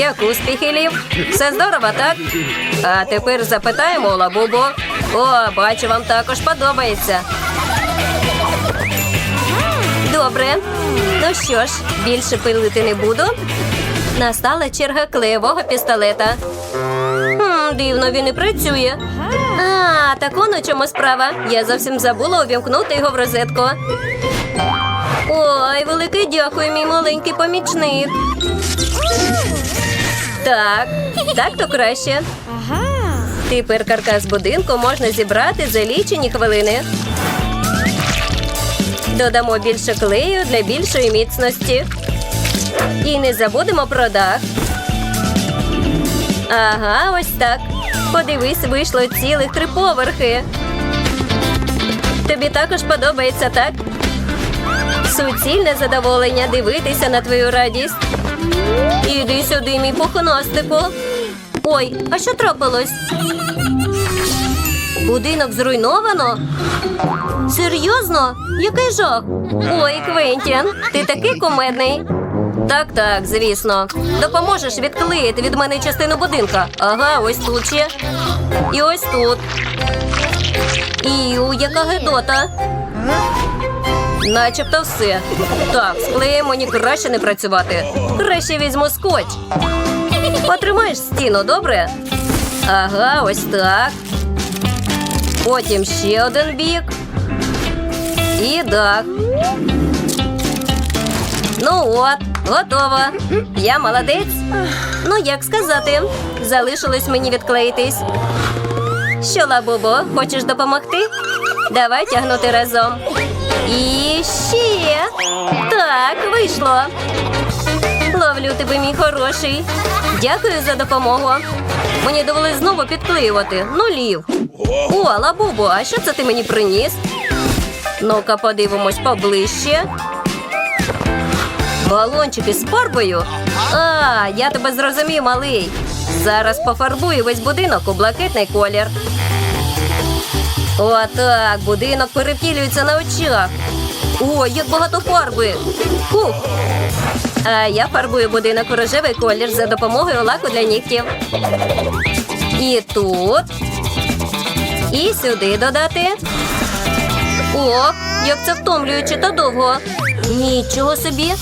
Як успіхи, Лів? Все здорово, так? А тепер запитаємо у Лабубу. О, бачу, вам також подобається. Добре. Ну що ж, більше пилити не буду. Настала черга клеєвого пістолета. Хм, дивно, він і працює. А, так у чому справа. Я зовсім забула увімкнути його в розетку. Ой, велике дякую, мій маленький помічник. Так, так то краще. Тепер каркас будинку можна зібрати за лічені хвилини. Додамо більше клею для більшої міцності. І не забудемо про дах. Ага, ось так. Подивись, вийшло цілих три поверхи. Тобі також подобається, так? Суцільне задоволення дивитися на твою радість. Іди сюди, мій пухонастику. Ой, а що трапилось? Будинок зруйновано? Серйозно? Який жах? Ой, Квентін, ти такий кумедний. Так, так, звісно. Допоможеш відклеїти від мене частину будинка. Ага, ось тут ще. І ось тут. Іу, яка гедота. Начебто все. Так, з клеєм мені краще не працювати. Краще візьму скотч. Потримаєш стіну, добре? Ага, ось так. Потім ще один бік. І дах. Ну от, готово. Я молодець. Ну, як сказати, залишилось мені відклеїтись. Що, лабубо, хочеш допомогти? Давай тягнути разом. І ще. Так, вийшло. Ловлю тебе, мій хороший. Дякую за допомогу. Мені довелось знову підклеювати. Нулів. О, лабубо, а що це ти мені приніс? Ну-ка, подивимось поближче. Балончики з фарбою? А, я тебе зрозумів, малий. Зараз пофарбую весь будинок у блакитний колір. Отак, будинок перевтілюється на очах. Ой, як багато фарби. Фух. А я фарбую будинок у рожевий колір за допомогою лаку для нігтів. І тут. І сюди додати. Ох, як це втомлююче та довго. Нічого собі.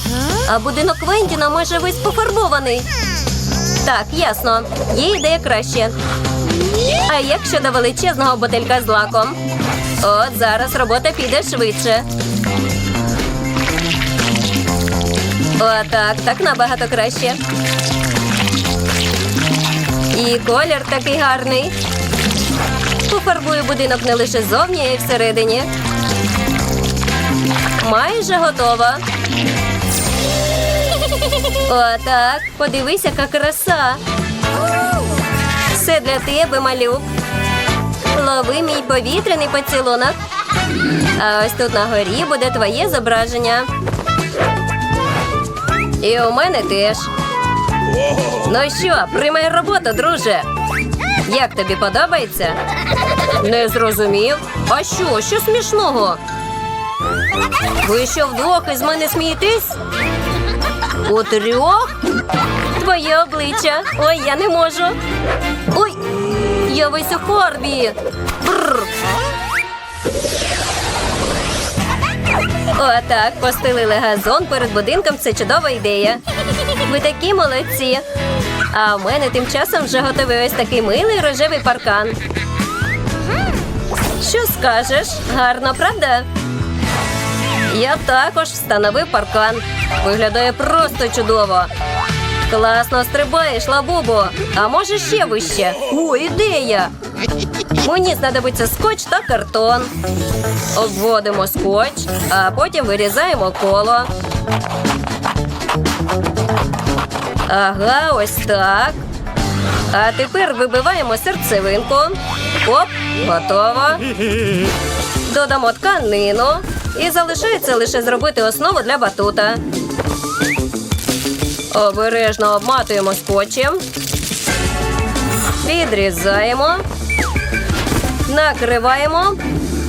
А будинок Вендіна майже весь пофарбований. Так, ясно. Є ідея краще. А як щодо величезного бутилька з лаком? От зараз робота піде швидше. Отак, так набагато краще. І колір такий гарний. Пофарбую будинок не лише зовні, а й всередині. Майже готова. Отак. Подивись, яка краса. Все для тебе, малюк. Лови мій повітряний поцілунок. А ось тут на горі буде твоє зображення. І у мене теж. Ну що, приймай роботу, друже. Як тобі подобається? Не зрозумів. А що? Що смішного? Ви що вдвох із мене смієтесь? У трьох? Твоє обличчя. Ой, я не можу. Ой, я весь у фарбі. Бррр. Отак, постелили газон перед будинком. Це чудова ідея. Ви такі молодці. А в мене тим часом вже готовий ось такий милий рожевий паркан. Що скажеш? Гарно, правда? Я також встановив паркан. Виглядає просто чудово. Класно стрибаєш, лабубо. А може ще вище? О, ідея! Мені знадобиться скотч та картон. Обводимо скотч, а потім вирізаємо коло. Ага, ось так. А тепер вибиваємо серцевинку. Оп, готово. Додамо тканину. І залишається лише зробити основу для батута. Обережно обматуємо скотчем. Відрізаємо. Накриваємо.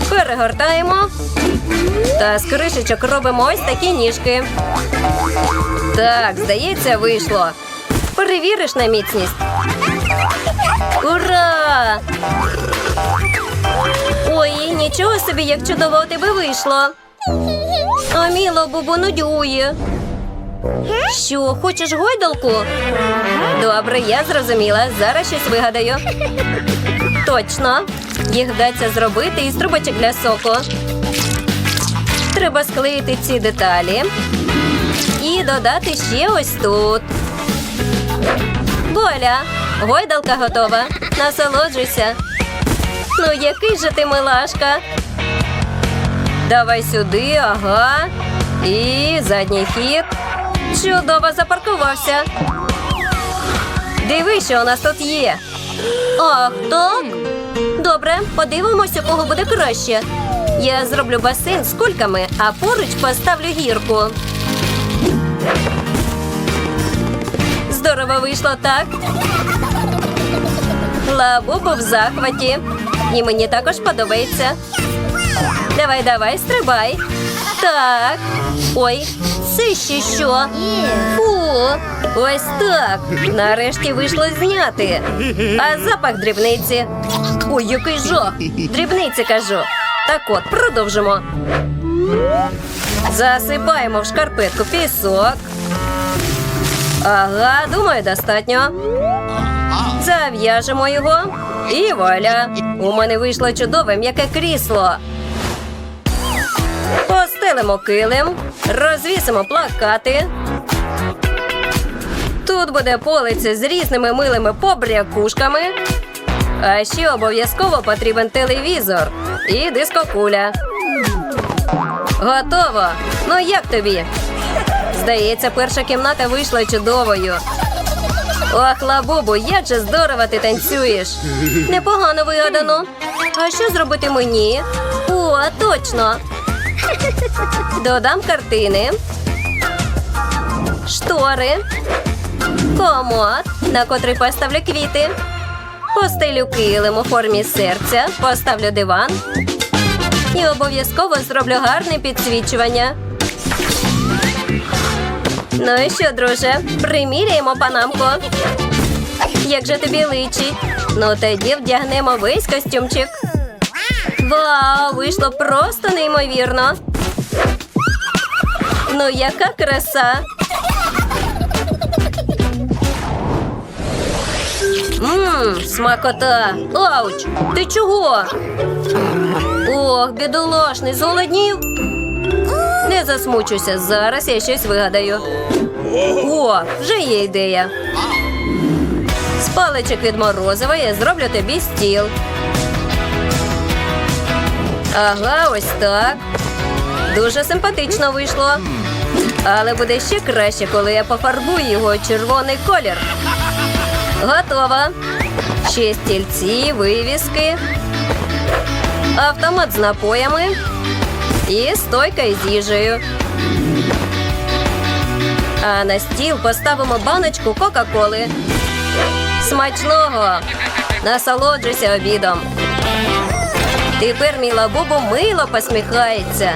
Перегортаємо. Та з кришечок робимо ось такі ніжки. Так, здається, вийшло. Перевіриш на міцність. Ура! Ой, нічого собі, як чудово у тебе вийшло. А міло бубу нудює. Що, хочеш гойдалку? Добре, я зрозуміла. Зараз щось вигадаю. Точно. Їх вдаться зробити із трубочок для соку. Треба склеїти ці деталі і додати ще ось тут. Воля, гойдалка готова. Насолоджуйся. Ну, який же ти милашка. Давай сюди, ага. І задній хід. Чудово запаркувався. Диви, що у нас тут є. Ах, так? Добре, подивимося, кого буде краще. Я зроблю басейн з кульками, а поруч поставлю гірку. Здорово вийшло, так? Лабубу в захваті. І мені також подобається. Давай, давай, стрибай. Так. Ой, це ще що? Фу, ось так. Нарешті вийшло зняти. А запах дрібниці. Ой, який жах. Дрібниці кажу. Так от, продовжимо. Засипаємо в шкарпетку пісок. Ага, думаю, достатньо. Зав'яжемо його. І вуаля. У мене вийшло чудове м'яке крісло. Постелимо килим, розвісимо плакати. Тут буде полиця з різними милими побрякушками. А ще обов'язково потрібен телевізор і дискокуля. Готово. Ну як тобі? Здається, перша кімната вийшла чудовою. Ох, лабубу, як же здорово ти танцюєш. Непогано вигадано. А що зробити мені? О, точно. Додам картини. Штори. Комод, на котрий поставлю квіти. Постелю килим у формі серця, поставлю диван. І обов'язково зроблю гарне підсвічування. Ну і що, друже, приміряємо панамку. Як же тобі личить? Ну тоді вдягнемо весь костюмчик. Вау, вийшло просто неймовірно. Ну, яка краса. Ммм, смакота. Ауч, ти чого? Ох, бідолашний, зголоднів. Не засмучуйся, зараз я щось вигадаю. О, вже є ідея. З паличок від морозива я зроблю тобі стіл. Ага, ось так. Дуже симпатично вийшло. Але буде ще краще, коли я пофарбую його червоний колір. Готово. Ще стільці, вивіски, автомат з напоями і стойка із їжею. А на стіл поставимо баночку Кока-Коли. Смачного! Насолоджуйся обідом. Тепер мій лабубу мило посміхається.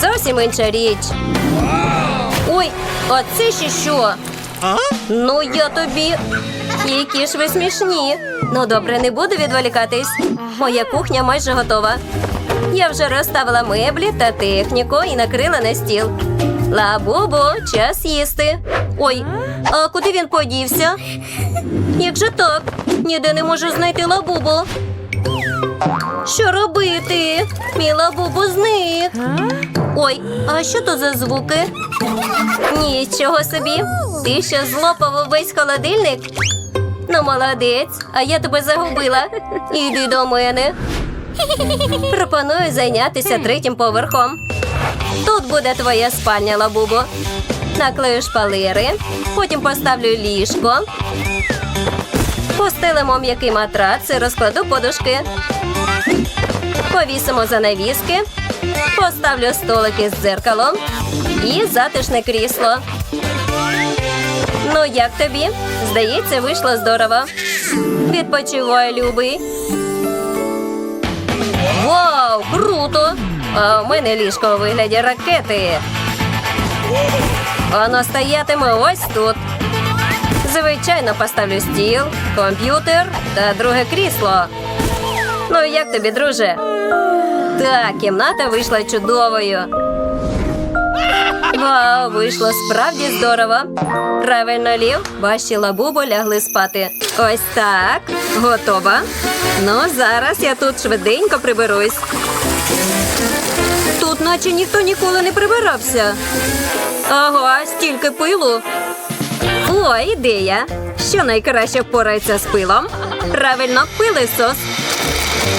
Зовсім інша річ. Ой, а це ще що? Ну, я тобі. Які ж ви смішні. Ну, добре, не буду відволікатись. Моя кухня майже готова. Я вже розставила меблі та техніку і накрила на стіл. Лабубу, час їсти. Ой, а куди він подівся? Як же так? Ніде не можу знайти лабубу. Що робити? Мій лабубу зник. Ой, а що то за звуки? Нічого собі. Ти що злопав увесь холодильник? Ну, молодець, а я тебе загубила. Іди до мене. Пропоную зайнятися третім поверхом. Тут буде твоя спальня, лабубу. Наклею шпалери, потім поставлю ліжко. Постелимо м'який матрац і розкладу подушки. Повісимо занавіски, поставлю столики з дзеркалом і затишне крісло. Ну, як тобі? Здається, вийшло здорово. Відпочивай, любий. Вау, круто! А у мене ліжко у вигляді ракети. Воно стоятиме ось тут. Звичайно, поставлю стіл, комп'ютер та друге крісло. Ну, як тобі, друже? Так, кімната вийшла чудовою. Вау, вийшло справді здорово. Правильно лів, ваші лабубо лягли спати. Ось так. Готова. Ну, зараз я тут швиденько приберусь. Тут наче ніхто ніколи не прибирався. Ага, стільки пилу. О, ідея. Що найкраще впорається з пилом? Правильно, пилисос.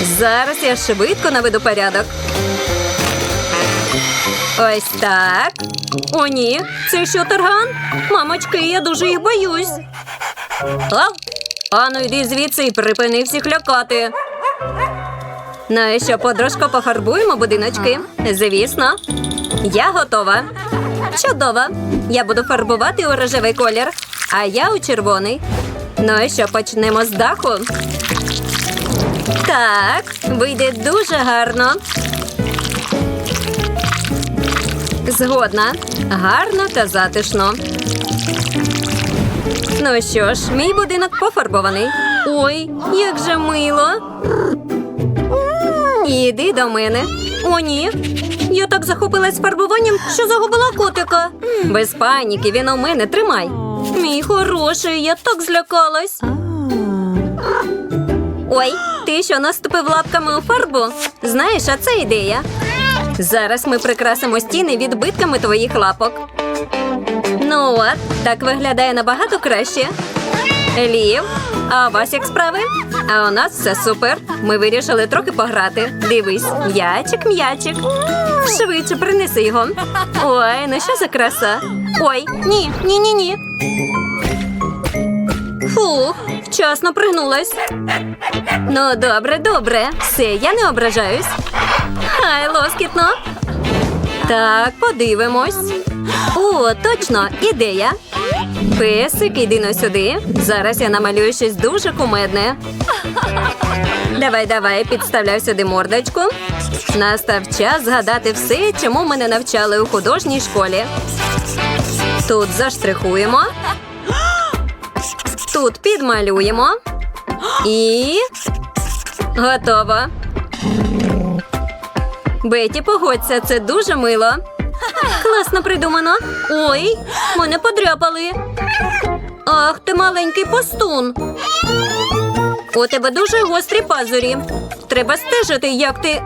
Зараз я швидко наведу порядок. Ось так. О, ні, це що тарган? Мамочки, я дуже їх боюсь. Ау! Ану, йди звідси і припини всіх лякати. Ну і що, подружко, пофарбуємо будиночки? Звісно. Я готова. Чудово. Я буду фарбувати у рожевий колір, а я у червоний. Ну і що, почнемо з даху? Так, вийде дуже гарно. Згодна. Гарно та затишно. Ну що ж, мій будинок пофарбований. Ой, як же мило. Іди до мене. О, ні. Я так захопилась фарбуванням, що загубила котика. Без паніки, він у мене тримай. Мій хороший, я так злякалась. Ой, ти що наступив лапками у фарбу? Знаєш, а це ідея. Зараз ми прикрасимо стіни відбитками твоїх лапок. Ну от, так виглядає набагато краще. Лів, а у вас як справи? А у нас все супер. Ми вирішили трохи пограти. Дивись, м'ячик, м'ячик. Швидше принеси його. Ой, ну що за краса? Ой, ні, ні, ні, ні. Фух, вчасно пригнулась. Ну, добре, добре. Все, я не ображаюсь. Хай лоскітно. Так, подивимось. О, точно, ідея. Песик, іди но сюди. Зараз я намалюю щось дуже кумедне. Давай, давай, підставляй сюди мордочку. Настав час згадати все, чому мене навчали у художній школі. Тут заштрихуємо. Тут підмалюємо. І готово. Беті, погодься, це дуже мило. Класно придумано. Ой, мене подряпали. Ах, ти маленький постун. У тебе дуже гострі пазурі. Треба стежити, як ти.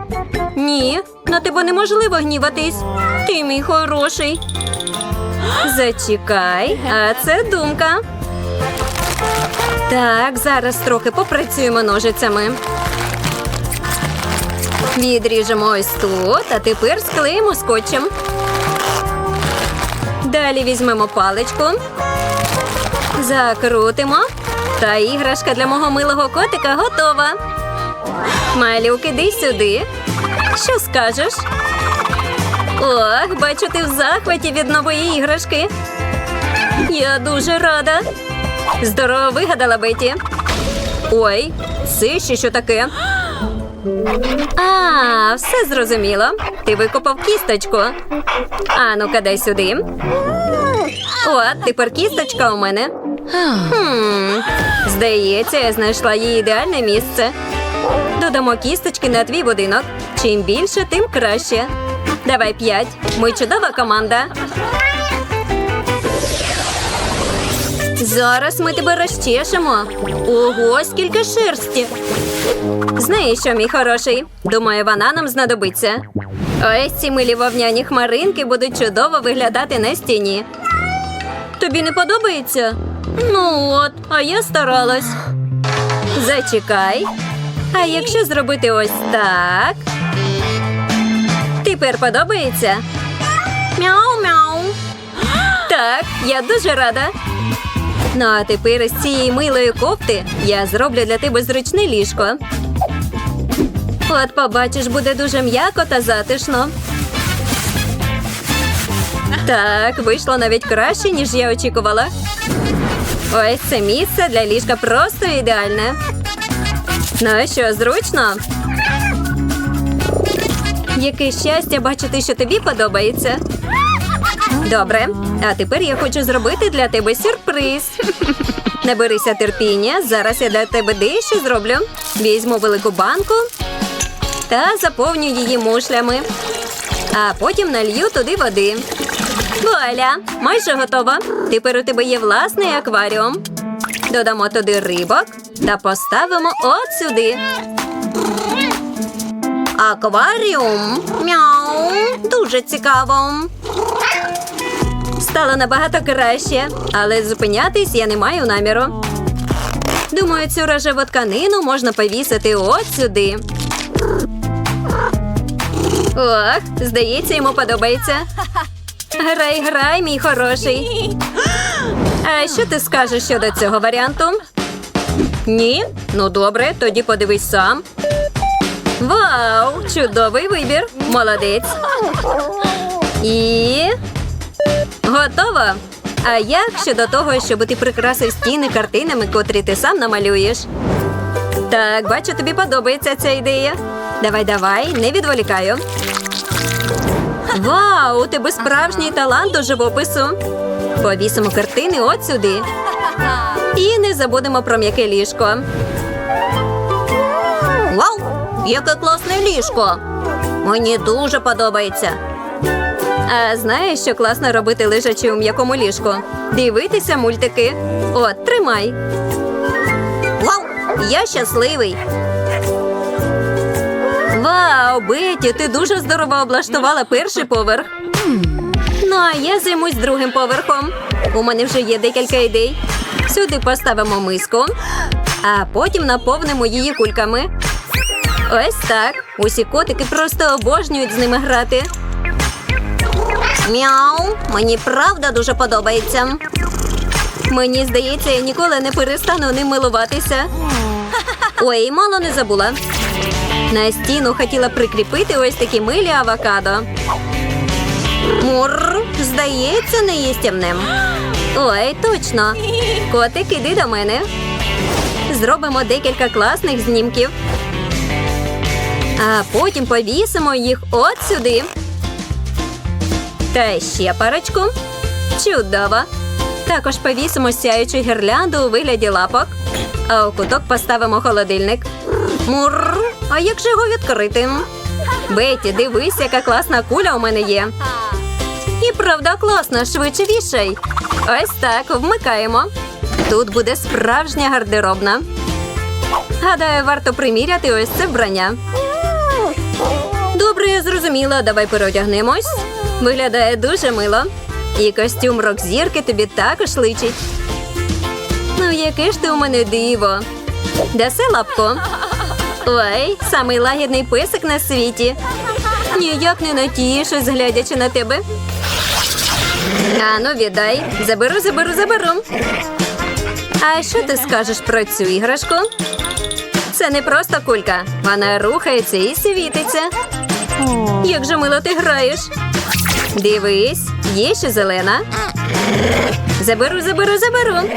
Ні, на тебе неможливо гніватись. Ти мій хороший. Зачекай, а це думка. Так, зараз трохи попрацюємо ножицями. Відріжемо ось тут, а тепер склеїмо скотчем. Далі візьмемо паличку, закрутимо. Та іграшка для мого милого котика готова. Малюк, іди сюди. Що скажеш? Ох, бачу, ти в захваті від нової іграшки. Я дуже рада. Здорово вигадала Беті. Ой, це ще що таке? А, все зрозуміло. Ти викопав кісточку. А ну-ка, дай сюди. От, тепер кісточка у мене. Хм, здається, я знайшла її ідеальне місце. Додамо кісточки на твій будинок. Чим більше, тим краще. Давай п'ять. Ми чудова команда. Зараз ми тебе розчешемо. Ого, скільки шерсті. Знаєш що, мій хороший? Думаю, вона нам знадобиться. Ось ці милі вовняні хмаринки будуть чудово виглядати на стіні. Тобі не подобається? Ну от, а я старалась. Зачекай. А якщо зробити ось так. Тепер подобається? Мяу-мяу. Так, я дуже рада. Ну а тепер із цієї милої кофти я зроблю для тебе зручне ліжко. От побачиш, буде дуже м'яко та затишно. Так, вийшло навіть краще, ніж я очікувала. Ось це місце для ліжка просто ідеальне. Ну що, зручно? Яке щастя бачити, що тобі подобається. Добре, а тепер я хочу зробити для тебе сюрприз. Наберися терпіння. Зараз я для тебе дещо зроблю. Візьму велику банку та заповню її мушлями. А потім налью туди води. Вуаля, майже готова. Тепер у тебе є власний акваріум. Додамо туди рибок та поставимо от сюди. Акваріум. Мяу. Дуже цікаво. Стало набагато краще, але зупинятись я не маю наміру. Думаю, цю рожеву тканину можна повісити от сюди. Ох, здається, йому подобається. Грай, грай, мій хороший. А що ти скажеш щодо цього варіанту? Ні? Ну добре, тоді подивись сам. Вау! Чудовий вибір! Молодець. І. Готово. А як щодо того, щоб ти прикрасив стіни картинами, котрі ти сам намалюєш? Так, бачу, тобі подобається ця ідея. Давай, давай, не відволікаю. Вау, у тебе справжній талант до живопису. Повісимо картини от сюди. І не забудемо про м'яке ліжко. Вау! Яке класне ліжко! Мені дуже подобається. А знаєш, що класно робити лежачи у м'якому ліжку? Дивитися мультики. От, тримай. Вау! Я щасливий. Вау, Беті, ти дуже здорово облаштувала перший поверх. Ну, а я займусь другим поверхом. У мене вже є декілька ідей. Сюди поставимо миску, а потім наповнимо її кульками. Ось так. Усі котики просто обожнюють з ними грати. Мяу, мені правда дуже подобається. Мені здається, я ніколи не перестану ним милуватися. Ой, мало не забула. На стіну хотіла прикріпити ось такі милі авокадо. Мур, здається, неїстівним. Ой, точно. Котик, іди до мене. Зробимо декілька класних знімків. А потім повісимо їх от сюди. Та ще парочку. Чудово. Також повісимо сяючу гірлянду у вигляді лапок. А у куток поставимо холодильник. Мур. А як же його відкрити? Беті, дивись, яка класна куля у мене є. І правда класно, швидше вішай. Ось так, вмикаємо. Тут буде справжня гардеробна. Гадаю, варто приміряти ось це вбрання. Добре, я зрозуміла. Давай переодягнемось. Виглядає дуже мило. І костюм рок-зірки тобі також личить. Ну, яке ж ти у мене диво. Даси лапку. Ой, самий лагідний писик на світі. Ніяк не натішусь, глядячи на тебе. Ану, віддай. Заберу, заберу, заберу. А що ти скажеш про цю іграшку? Це не просто кулька. Вона рухається і світиться. Як же мило ти граєш? Дивись, є ще зелена. Заберу, заберу, заберу.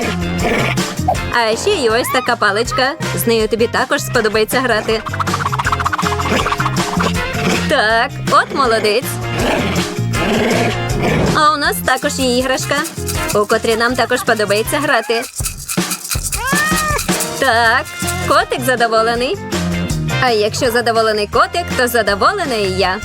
А ще є ось така паличка. З нею тобі також сподобається грати. Так, от молодець. А у нас також є іграшка, у котрій нам також подобається грати. Так, котик задоволений. А якщо задоволений котик, то задоволена і я.